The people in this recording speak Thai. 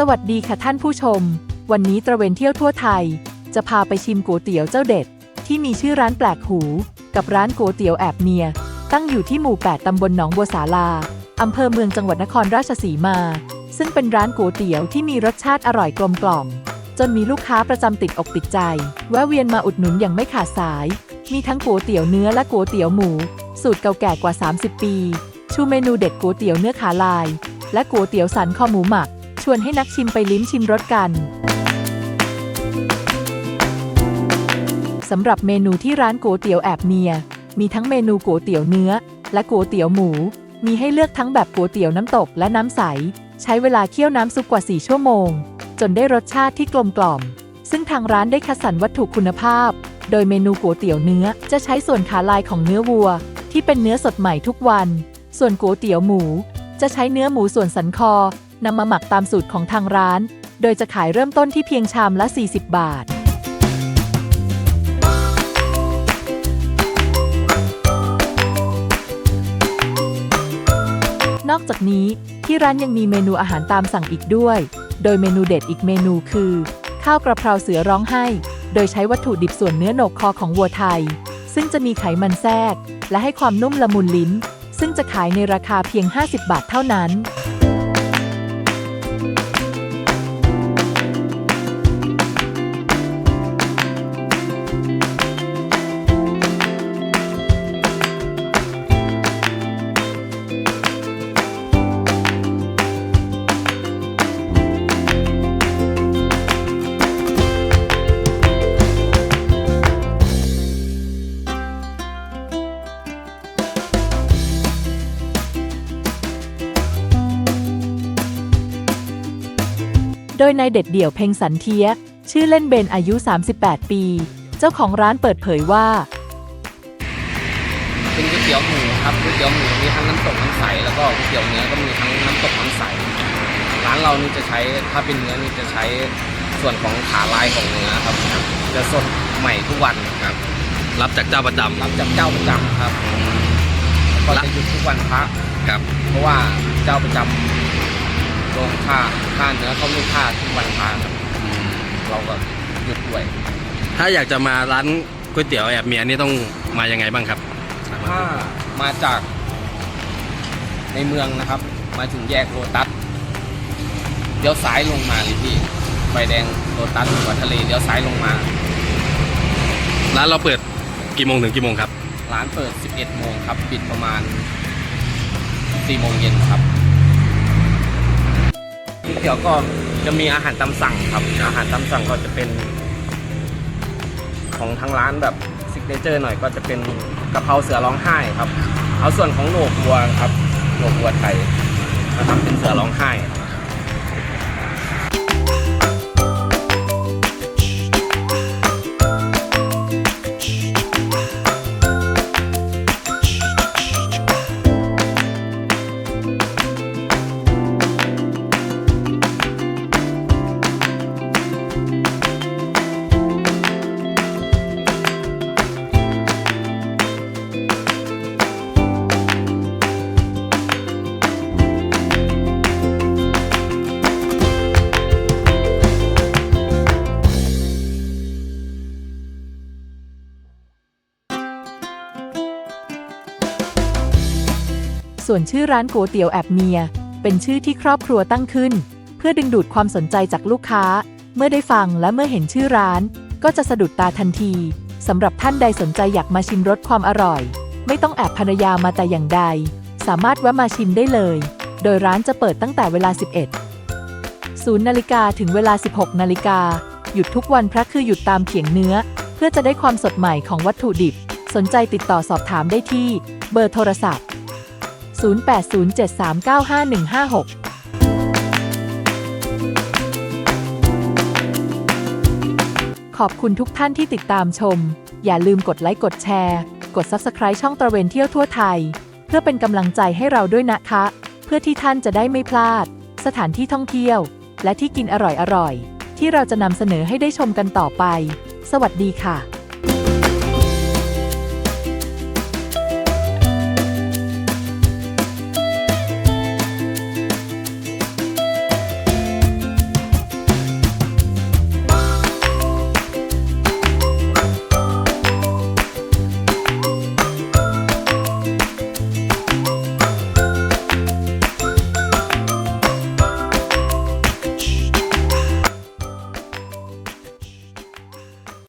สวัสดีค่ะท่านผู้ชม วันนี้ตระเวนเที่ยวทั่วไทย จะพาไปชิมก๋วยเตี๋ยวเจ้าเด็ด ที่มีชื่อร้านแปลกหู กับร้านก๋วยเตี๋ยวแอบเมีย ตั้งอยู่ที่หมู่ 8 ตำบลหนองบัวสาลา อำเภอเมืองจังหวัดนครราชสีมา ซึ่งเป็นร้านก๋วยเตี๋ยวที่มีรสชาติอร่อยกลมกล่อม จนมีลูกค้าประจำติดอกติดใจแวะเวียนมาอุดหนุนอย่างไม่ขาดสาย มีทั้งก๋วยเตี๋ยวเนื้อและก๋วยเตี๋ยวหมู สูตรเก่าแก่กว่า 30 ปี ชูเมนูเด็ดก๋วยเตี๋ยวเนื้อขาลาย และก๋วยเตี๋ยวสันคอหมูหมัก วนให้นักชิมไปลิ้มชิมรสกันสำหรับเมนูที่ร้านก๋วยเตี๋ยวแอบเมีย มีทั้งเมนูก๋วยเตี๋ยวเนื้อ และก๋วยเตี๋ยวหมู มีให้เลือกทั้งแบบก๋วยเตี๋ยวน้ำตกและน้ำใส ใช้เวลาเคี่ยวน้ำซุปกว่า 4 ชั่วโมง จนได้รสชาติที่กลมกล่อม ซึ่งทางร้านได้คัดสรรวัตถุคุณภาพ โดยเมนูก๋วยเตี๋ยวเนื้อจะใช้ส่วนขาลายของเนื้อวัว ที่เป็นเนื้อสดใหม่ทุกวัน ส่วนก๋วยเตี๋ยวหมู จะใช้เนื้อหมูส่วนสันคอ นำมาหมักตามสูตรของทางร้าน โดยจะขายเริ่มต้นที่เพียงชามละ 40 บาท นอกจากนี้ที่ร้านยังมีเมนูอาหารตามสั่งอีกด้วย โดยเมนูเด็ดอีกเมนูคือ ข้าวกระเพราเสือร้องไห้ โดยใช้วัตถุดิบส่วนเนื้อโหนกคอของวัวไทย ซึ่งจะมีไขมันแทรก และให้ความนุ่มละมุนลิ้น ซึ่งจะขายในราคาเพียง 50 บาทเท่านั้น โดยนายเด็ดเดี่ยวเพ็งสันเทีย ชื่อเล่นเบนอายุ 38 ปี เจ้าของร้านเปิดเผยว่า เป็นก๋วยเตี๋ยวหมูครับก๋วยเตี๋ยวหมูมีทั้งน้ำตกน้ำใสแล้วก็ก๋วยเตี๋ยวเนื้อก็มีทั้งน้ำตกน้ำใสร้านเรานี่จะใช้ถ้าเป็นเนื้อนี่จะใช้ส่วนของขาลายของเนื้อครับ จะสดใหม่ทุกวันครับ รับจากเจ้าประจำรับจากเจ้าประจำครับก็จะหยุดทุกวันพระครับ เพราะว่าเจ้าประจำ ลงค่าค่าเนื้อเขาไม่ค่าทุกวันพระครับเราก็หยุดด้วย ถ้าอยากจะมาร้านก๋วยเตี๋ยวแอบเมียนี่ต้องมายังไงบ้างครับ ถ้ามาจากในเมืองนะครับ มาถึงแยกโรตัสเลี้ยวซ้ายลงมาเลยพี่ไฟแดงโรตัสหัวทะเลเลี้ยวซ้ายลงมา ร้านเราเปิดกี่โมงถึงกี่โมงครับ ร้านเปิด 11 โมงครับ ปิดประมาณ 4 โมงเย็นครับก๋วย เตี๋ยวก็จะมีอาหารตามสั่งครับ อาหารตามสั่งก็จะเป็น ของทางร้านแบบซิกเนเจอร์หน่อยก็จะเป็นกะเพราเสือร้องไห้ครับ เอาส่วนของโหนกวัวครับโหนกวัวไทยมาทำเป็นเสือร้องไห้ ส่วนชื่อร้านก๋วยเตี๋ยวแอบเมีย เป็นชื่อที่ครอบครัวตั้งขึ้น เพื่อดึงดูดความสนใจจากลูกค้า เมื่อได้ฟังและเมื่อเห็นชื่อร้าน ก็จะสะดุดตาทันทีสำหรับท่านใดสนใจอยากมาชิมรสความอร่อย ไม่ต้องแอบภรรยามาแต่อย่างใด สามารถแวะมาชิมได้เลย โดยร้านจะเปิดตั้งแต่เวลา 11 0นาฬิกาถึงเวลา 16นาฬิกาหยุดทุกวันพระคือหยุดตามเขียงเนื้อ เพื่อจะได้ความสดใหม่ของวัตถุดิบ สนใจติดต่อสอบถามได้ที่ เบอร์โทรศัพท์ 0807395156ขอบคุณทุกท่านที่ติดตามชม อย่าลืมกดไลค์กดแชร์ กด Subscribe ช่องตระเวนเที่ยวทั่วไทย เพื่อเป็นกำลังใจให้เราด้วยนะคะ เพื่อที่ท่านจะได้ไม่พลาด สถานที่ท่องเที่ยว และที่กินอร่อยๆ ที่เราจะนำเสนอให้ได้ชมกันต่อไป สวัสดีค่ะ